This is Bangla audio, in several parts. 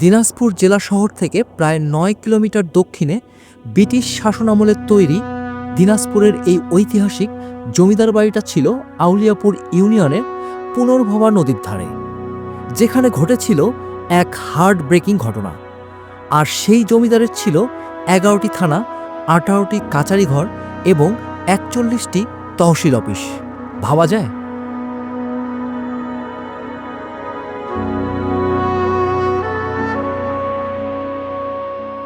দিনাজপুর জেলা শহর থেকে প্রায় নয় কিলোমিটার দক্ষিণে ব্রিটিশ শাসনামলের তৈরি দিনাজপুরের এই ঐতিহাসিক জমিদার বাড়িটা ছিল আউলিয়াপুর ইউনিয়নের পুনর্ভবা নদীর ধারে, যেখানে ঘটেছিল এক হার্ট ব্রেকিং ঘটনা। আর সেই জমিদারের ছিল এগারোটি থানা, আঠারোটি কাচারি ঘর এবং একচল্লিশটি তহসিল অফিস। ভাবা যায়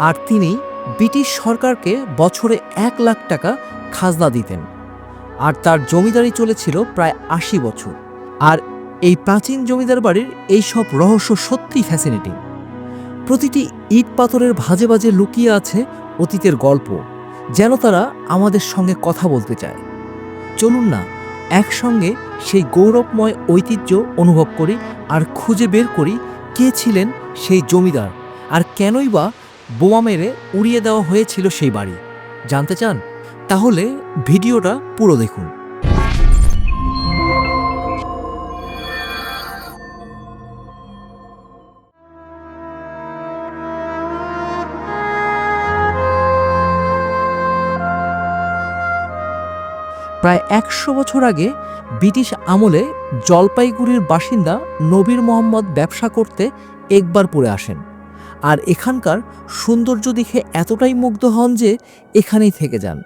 আর তিনি ব্রিটিশ সরকারকে বছরে এক লাখ টাকা খাজনা দিতেন। আর তার জমিদারি চলেছিল প্রায় আশি বছর। আর এই প্রাচীন জমিদার বাড়ির এই সব রহস্য সত্যিই ফ্যাসিনেটিং প্রতিটি ইট পাথরের ভাজে ভাজে লুকিয়ে আছে অতীতের গল্প, যেন তারা আমাদের সঙ্গে কথা বলতে চায়। চলুন না, একসঙ্গে সেই গৌরবময় ঐতিহ্য অনুভব করি আর খুঁজে বের করি কে ছিলেন সেই জমিদার আর কেনই বা বোমা মেরে উড়িয়ে দেওয়া হয়েছিল সেই বাড়ি। জানতে চান? তাহলে ভিডিওটা পুরো দেখুন। প্রায় একশো বছর আগে ব্রিটিশ আমলে জলপাইগুড়ির বাসিন্দা নবীর মোহাম্মদ ব্যবসা করতে একবারপুরে আসেন। আর এখানকার সৌন্দর্য দেখে এতটাই মুগ্ধ হন যে এখানেই থেকে যান।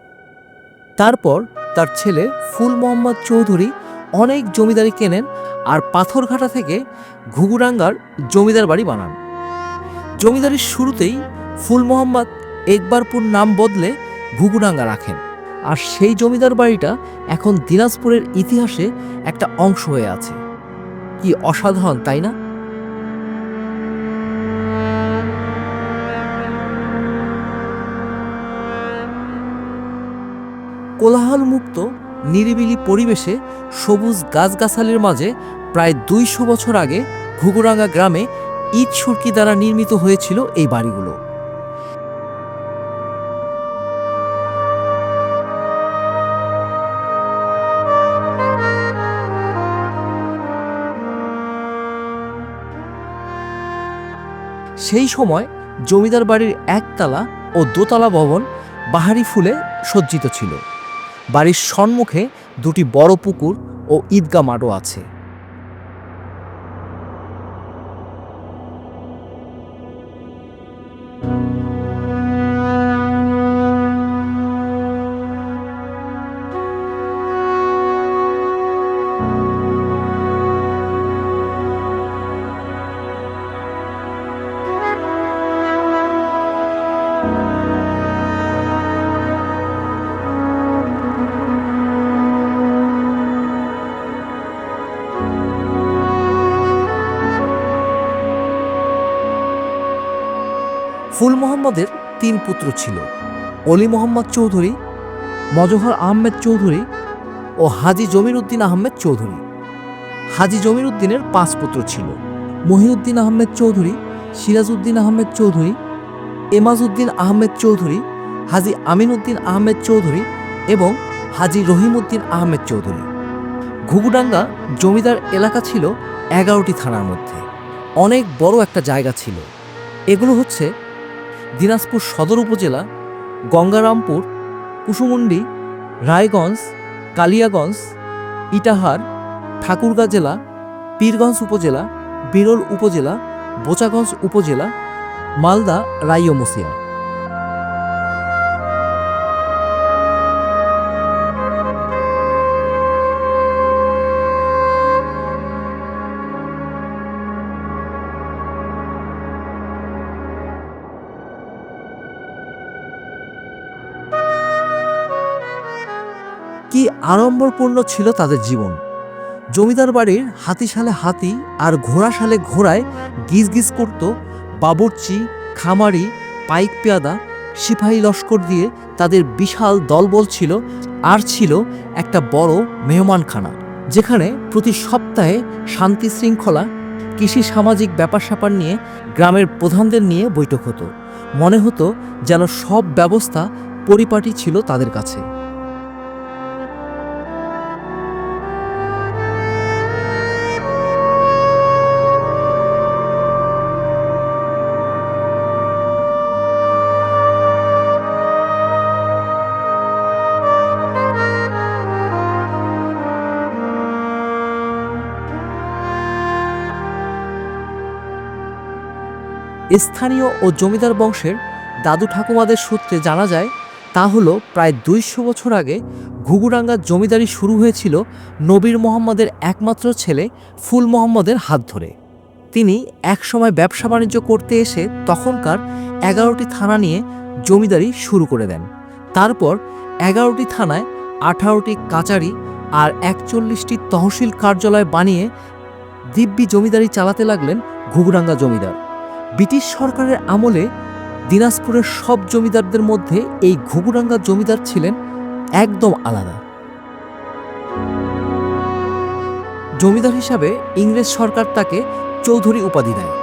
তারপর তার ছেলে ফুল মোহাম্মদ চৌধুরী অনেক জমিদারি কেনেন আর পাথরঘাটা থেকে ঘুঘুরাঙ্গার জমিদার বাড়ি বানান। জমিদারির শুরুতেই ফুল মোহাম্মদ একবারপুর নাম বদলে ঘুঘুরাঙ্গা রাখেন আর সেই জমিদার বাড়িটা এখন দিনাজপুরের ইতিহাসে একটা অংশ হয়ে আছে। কি অসাধারণ, তাই না? কোলাহলমুক্ত, নিরিবিলি পরিবেশে সবুজ গাছগাছালির মাঝে প্রায় দুইশো বছর আগে ঘুঘুরাঙ্গা গ্রামে ইট সুরকি দ্বারা নির্মিত হয়েছিল এই বাড়িগুলো। সেই সময় জমিদার বাড়ির একতলা ও দোতলা ভবন বাহারি ফুলে সজ্জিত ছিল। বাড়ির সম্মুখে দুটি বড় পুকুর ও ঈদগা মাঠও আছে। ফুল মোহাম্মদের তিন পুত্র ছিল, অলি মোহাম্মদ চৌধুরী, মজহর আহমেদ চৌধুরী ও হাজি জমির উদ্দিন আহমেদ চৌধুরী। হাজি জমির উদ্দিনের পাঁচ পুত্র ছিল, মহিউদ্দিন আহমেদ চৌধুরী, সিরাজউদ্দিন আহমেদ চৌধুরী, এমাজউদ্দিন আহমেদ চৌধুরী, হাজি আমিনউদ্দিন আহমেদ চৌধুরী এবং হাজি রহিমউদ্দিন আহমেদ চৌধুরী। ঘুঘুডাঙ্গা জমিদার এলাকা ছিল এগারোটি থানার মধ্যে। অনেক বড় একটা জায়গা ছিল। এগুলো হচ্ছে দিনাজপুর সদর উপজেলা, গঙ্গারামপুর, কুসুমুন্ডি, রায়গঞ্জ, কালিয়াগঞ্জ, ইটাহার, ঠাকুরগাঁ জেলা, পীরগঞ্জ উপজেলা, বিরল উপজেলা, বোচাগঞ্জ উপজেলা, মালদা রাইয়মসিয়া কি আড়ম্বরপূর্ণ ছিল তাদের জীবন। জমিদার বাড়ির হাতিশালে হাতি আর ঘোড়াশালে ঘোড়ায় গিজ গিজ করত বাবুর্চি, খামারি, পাইক পেয়াদা, সিপাহী লস্কর দিয়ে তাদের বিশাল দলবল ছিল আর ছিল একটা বড় মেহমানখানা, যেখানে প্রতি সপ্তাহে শান্তি শৃঙ্খলা, কৃষি সামাজিক ব্যাপার স্যাপার নিয়ে গ্রামের প্রধানদের নিয়ে বৈঠক হতো। মনে হতো যেন সব ব্যবস্থা পরিপাটি ছিল তাদের কাছে। স্থানীয় ও জমিদার বংশের দাদু ঠাকুমাদের সূত্রে জানা যায়, তা হলো প্রায় দুইশো বছর আগে ঘুঘুরাঙ্গার জমিদারি শুরু হয়েছিল নবীর মোহাম্মদের একমাত্র ছেলে ফুল মোহাম্মদের হাত ধরে। তিনি একসময় ব্যবসা বাণিজ্য করতে এসে তখনকার এগারোটি থানা নিয়ে জমিদারি শুরু করে দেন। তারপর এগারোটি থানায় আঠারোটি কাচারি আর একচল্লিশটি তহসিল কার্যালয় বানিয়ে দিব্যি জমিদারি চালাতে লাগলেন ঘুঘুরাঙ্গা জমিদার। ব্রিটিশ সরকারের আমলে দিনাজপুরের সব জমিদারদের মধ্যে এই ঘুঘুরাঙ্গা জমিদার ছিলেন একদম আলাদা। জমিদার হিসাবে ইংরেজ সরকার তাকে চৌধুরী উপাধি দেয়।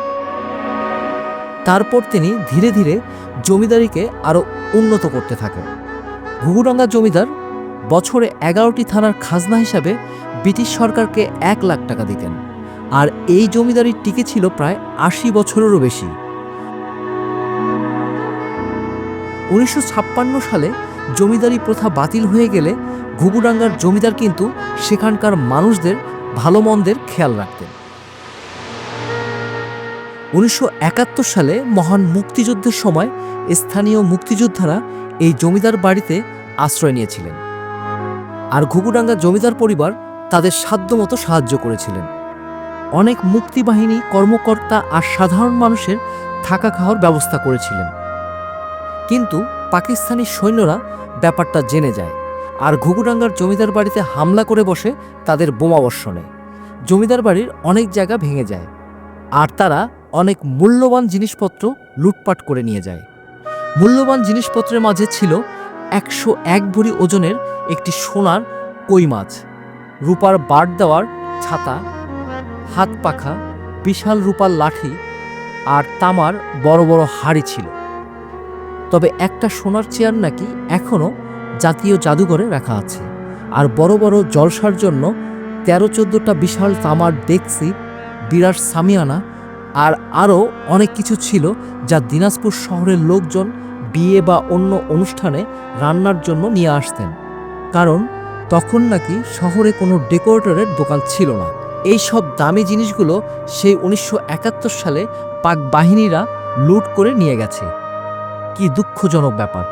তারপর তিনি ধীরে ধীরে জমিদারিকে আরও উন্নত করতে থাকেন। ঘুঘুরাঙ্গা জমিদার বছরে এগারোটি থানার খাজনা হিসাবে ব্রিটিশ সরকারকে এক লাখ টাকা দিতেন। আর এই জমিদারি টিকে ছিল প্রায় আশি বছরেরও বেশি। উনিশশো ছাপ্পান্ন সালে জমিদারি প্রথা বাতিল হয়ে গেলে ঘুঘুডাঙ্গার জমিদার কিন্তু সেখানকার মানুষদের ভালো মন্দের খেয়াল রাখতেন। উনিশশো একাত্তর সালে মহান মুক্তিযুদ্ধের সময় স্থানীয় মুক্তিযোদ্ধারা এই জমিদার বাড়িতে আশ্রয় নিয়েছিলেন। আর ঘুঘুডাঙ্গা জমিদার পরিবার তাদের সাধ্যমতো সাহায্য করেছিলেন। অনেক মুক্তিবাহিনী কর্মকর্তা আর সাধারণ মানুষের থাকা খাওয়ার ব্যবস্থা করেছিলেন। কিন্তু পাকিস্তানি সৈন্যরা ব্যাপারটা জেনে যায় আর ঘুঘুডাঙ্গার জমিদার বাড়িতে হামলা করে বসে তাদের বোমাবর্ষণে জমিদার বাড়ির অনেক জায়গা ভেঙে যায় আর তারা অনেক মূল্যবান জিনিসপত্র লুটপাট করে নিয়ে যায়। মূল্যবান জিনিসপত্রের মাঝে ছিল একশো এক ভরি ওজনের একটি সোনার কই মাছ, রূপার বাট দেওয়ার ছাতা হাত পাখা বিশাল রূপার লাঠি আর তামার বড় বড় হাড়ি ছিল। তবে একটা সোনার চেয়ার নাকি এখনও জাতীয় জাদুঘরে রাখা আছে আর বড় বড় জলসার জন্য তেরো চোদ্দোটা বিশাল তামার ডেক্সি বিরাট সামিয়ানা আর আরও অনেক কিছু ছিল যা দিনাজপুর শহরের লোকজন বিয়ে বা অন্য অনুষ্ঠানে রান্নার জন্য নিয়ে আসতেন। কারণ তখন নাকি শহরে কোনো ডেকোরেটরের দোকান ছিল না। এই সব দামি জিনিসগুলো সেই উনিশশো একাত্তর সালে পাক বাহিনীরা লুট করে নিয়ে গেছে। কি দুঃখজনক ব্যাপার।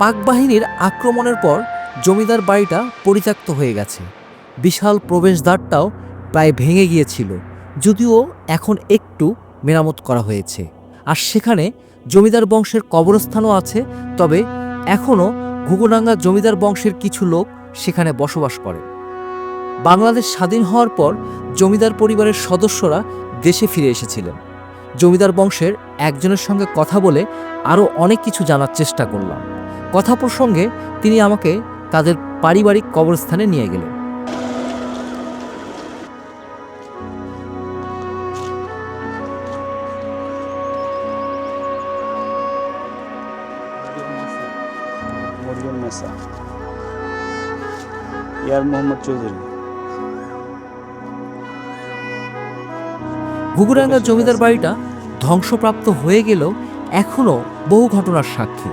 পাক বাহিনীর আক্রমণের পর জমিদার বাড়িটা পরিত্যক্ত হয়ে গেছে। বিশাল প্রবেশদ্বারটাও প্রায় ভেঙে গিয়েছিল, যদিও এখন একটু মেরামত করা হয়েছে। আর সেখানে জমিদার বংশের কবরস্থানও আছে, তবে এখনও ঘুঘুডাঙ্গা জমিদার বংশের কিছু লোক সেখানে বসবাস করে। বাংলাদেশ স্বাধীন হওয়ার পর জমিদার পরিবারের সদস্যরা দেশে ফিরে এসেছিলেন। জমিদার বংশের একজনের সঙ্গে কথা বলে আরও অনেক কিছু জানার চেষ্টা করলাম। কথা প্রসঙ্গে তিনি আমাকে তাদের পারিবারিক কবরস্থানে নিয়ে গেলেন। ইয়ার মোহাম্মদ চৌধুরী। ঘুঘুরাঙ্গা জমিদার বাড়িটা ধ্বংসপ্রাপ্ত হয়ে গেলেও এখনও বহু ঘটনার সাক্ষী।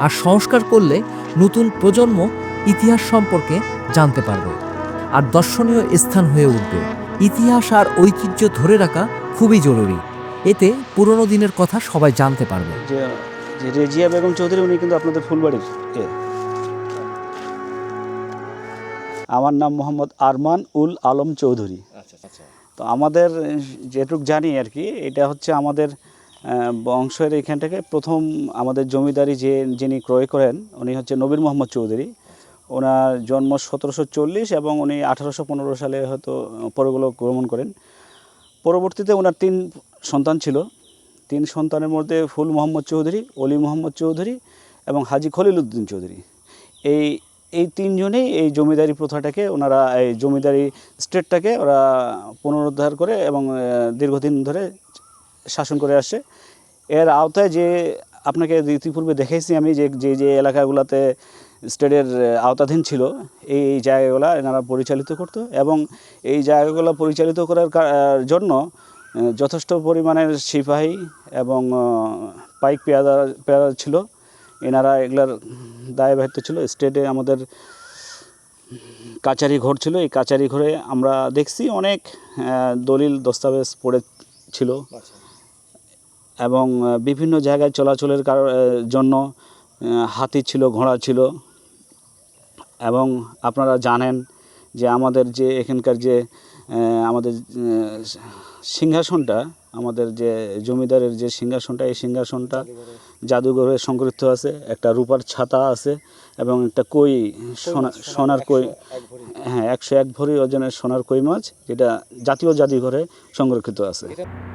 আর সংস্কার করলে নতুন প্রজন্ম ইতিহাস সম্পর্কে জানতে পারবে। আর দর্শনীয় স্থান হয়ে উঠবে। ইতিহাস আর ঐতিহ্য ধরে রাখা খুবই জরুরি। এতে পুরনো দিনের কথা সবাই জানতে পারবে। যে রেজিয়া বেগম চৌধুরী উনি কিন্তু আপনাদের ফুলবাড়ির আমার নাম মোহাম্মদ আরমান উল আলম চৌধুরী। তো আমাদের যেটুক জানি আর কি এটা হচ্ছে আমাদের বংশের এইখান থেকে প্রথম আমাদের জমিদারি যে যিনি ক্রয় করেন উনি হচ্ছে নবীর মোহাম্মদ চৌধুরী। ওনার জন্ম সতেরোশো চল্লিশ এবং উনি আঠারোশো পনেরো সালে হয়তো পরগুলো গ্রহণ করেন। পরবর্তীতে ওনার তিন সন্তান ছিল। তিন সন্তানের মধ্যে ফুল মোহাম্মদ চৌধুরী অলি মোহাম্মদ চৌধুরী এবং হাজি খলিল উদ্দিন চৌধুরী। এই এই তিনজনেই এই জমিদারি প্রথাটাকে ওনারা, এই জমিদারি স্টেটটাকে ওরা পুনরুদ্ধার করে এবং দীর্ঘদিন ধরে শাসন করে আসছে। এর আওতায় যে আপনাকে ইতিপূর্বে দেখেছি আমি যে যে যে এলাকাগুলোতে স্টেটের আওতাধীন ছিল, এই জায়গাগুলো এনারা পরিচালিত করতো এবং এই জায়গাগুলো পরিচালিত করার জন্য যথেষ্ট পরিমাণের সিপাহী এবং পাইক পেয়াদা পেয়াদা ছিল। এনারা এগুলার দায়ভারিত ছিল। স্টেটে আমাদের কাচারি ঘর ছিল। এই কাচারি ঘরে আমরা দেখছি অনেক দলিল দস্তাবেজ পড়ে ছিল। এবং বিভিন্ন জায়গায় চলাচলের কার- জন্য হাতি ছিল ঘোড়া ছিল। এবং আপনারা জানেন যে আমাদের যে এখানকার যে আমাদের সিংহাসনটা আমাদের যে জমিদারের যে সিংহাসনটা এই সিংহাসনটা জাদুঘরে সংরক্ষিত আছে একটা রূপার ছাতা আছে এবং একটা কই সোনা সোনার কই হ্যাঁ একশো এক ভরি ওজনের সোনার কই মাছ যেটা জাতীয় জাদুঘরে সংরক্ষিত আছে।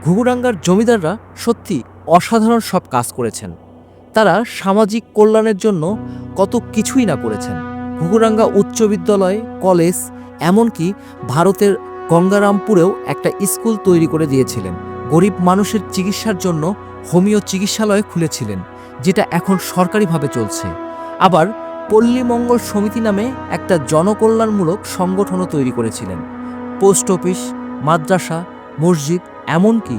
ঘুঘুডাঙ্গার জমিদাররা সত্যি অসাধারণ সব কাজ করেছেন। তারা সামাজিক কল্যাণের জন্য কত কিছুই না করেছেন। ঘুঘুরাঙ্গা উচ্চ বিদ্যালয় কলেজ এমনকি ভারতের গঙ্গারামপুরেও একটা স্কুল তৈরি করে দিয়েছিলেন। গরিব মানুষের চিকিৎসার জন্য হোমিও চিকিৎসালয় খুলেছিলেন, যেটা এখন সরকারিভাবে চলছে। আবার পল্লীমঙ্গল সমিতি নামে একটা জনকল্যাণমূলক সংগঠনও তৈরি করেছিলেন। পোস্ট অফিস, মাদ্রাসা, মসজিদ, এমনকি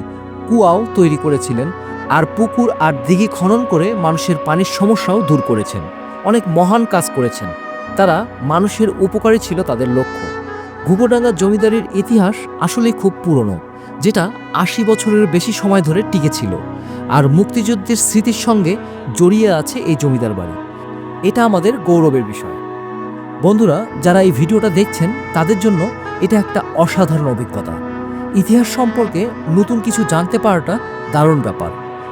কুয়াও তৈরি করেছিলেন আর পুকুর আর দিঘি খনন করে মানুষের পানির সমস্যাও দূর করেছেন। অনেক মহান কাজ করেছেন। তারা মানুষের উপকারী ছিল তাদের লক্ষ্য। ঘুঘুডাঙ্গা জমিদারির ইতিহাস আসলেই খুব পুরনো, যেটা আশি বছরের বেশি সময় ধরে টিকেছিল আর মুক্তিযুদ্ধের স্মৃতির সঙ্গে জড়িয়ে আছে এই জমিদার বাড়ি। এটা আমাদের গৌরবের বিষয়। বন্ধুরা, যারা এই ভিডিওটা দেখছেন, তাদের জন্য এটা একটা অসাধারণ অভিজ্ঞতা। ইতিহাস সম্পর্কে নতুন কিছু জানতে পারাটা দারুণ ব্যাপার।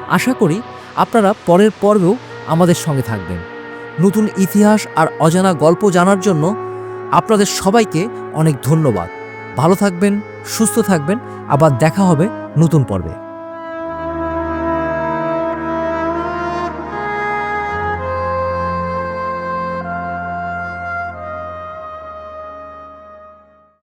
আশা করি আপনারা পরের পর্বেও আমাদের সঙ্গে থাকবেন। নতুন ইতিহাস আর অজানা গল্প জানার জন্য আপনাদের সবাইকে অনেক ধন্যবাদ। ভালো থাকবেন সুস্থ থাকবেন। আবার দেখা হবে নতুন পর্বে।